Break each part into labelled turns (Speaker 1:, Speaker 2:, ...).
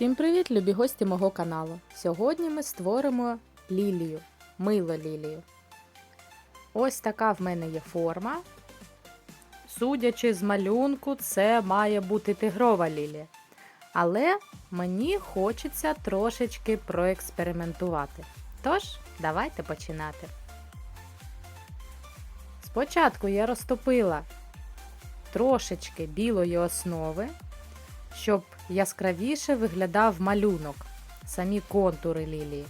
Speaker 1: Всім привіт, любі гості мого каналу. Сьогодні ми створимо лілію, мило лілію. Ось така в мене є форма. Судячи з малюнку, це має бути тигрова лілія. Але мені хочеться трошечки проекспериментувати. Тож, давайте починати. Спочатку я розтопила трошечки білої основи щоб яскравіше виглядав малюнок, самі контури лілії.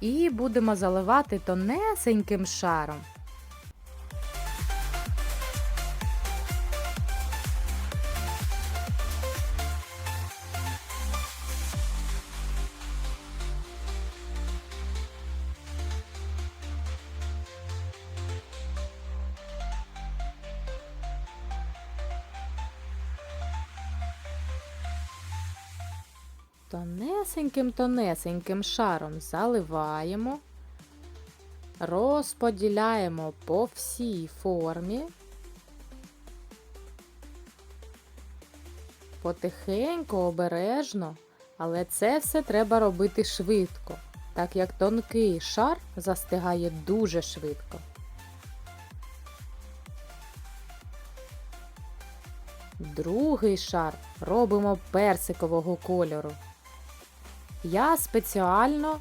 Speaker 1: І будемо заливати тонесеньким шаром. Тонесеньким-тонесеньким шаром заливаємо, розподіляємо по всій формі, потихеньку, обережно, але це все треба робити швидко, так як тонкий шар застигає дуже швидко. Другий шар робимо персикового кольору. Я спеціально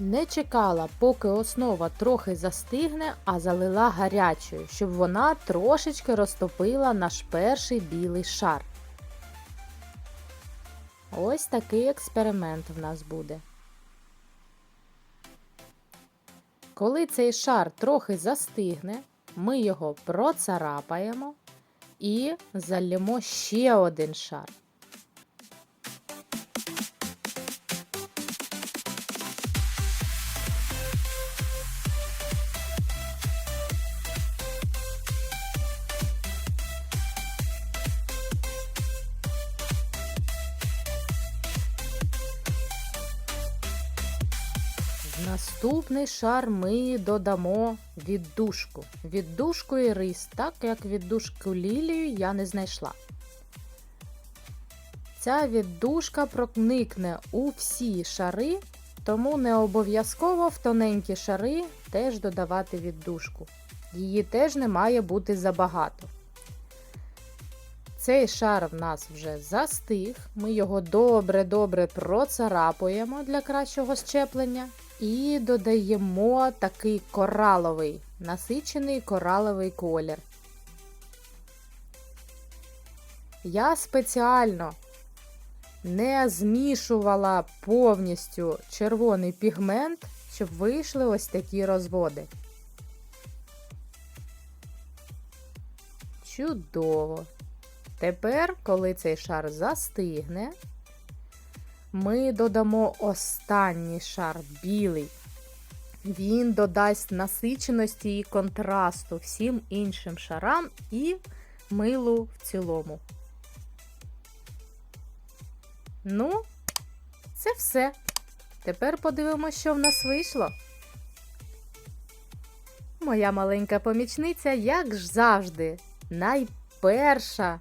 Speaker 1: не чекала, поки основа трохи застигне, а залила гарячою, щоб вона трошечки розтопила наш перший білий шар. Ось такий експеримент в нас буде. Коли цей шар трохи застигне, ми його процарапаємо і залємо ще один шар. Наступний шар ми додамо віддушку. Віддушку і рис, так як віддушку лілію я не знайшла. Ця віддушка проникне у всі шари, тому не обов'язково в тоненькі шари теж додавати віддушку. Її теж не має бути забагато. Цей шар в нас вже застиг, ми його добре-добре процарапуємо для кращого щеплення. І додаємо такий кораловий, насичений кораловий колір. Я спеціально не змішувала повністю червоний пігмент, щоб вийшли ось такі розводи. Чудово! Тепер, коли цей шар застигне, ми додамо останній шар білий. Він додасть насиченості і контрасту всім іншим шарам і милу в цілому. Ну, це все. Тепер подивимося, що в нас вийшло. Моя маленька помічниця, як ж завжди, найперша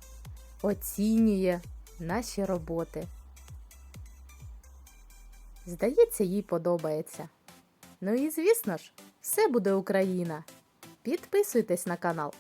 Speaker 1: оцінює наші роботи. Здається, їй подобається. Ну і звісно ж, все буде Україна. Підписуйтесь на канал.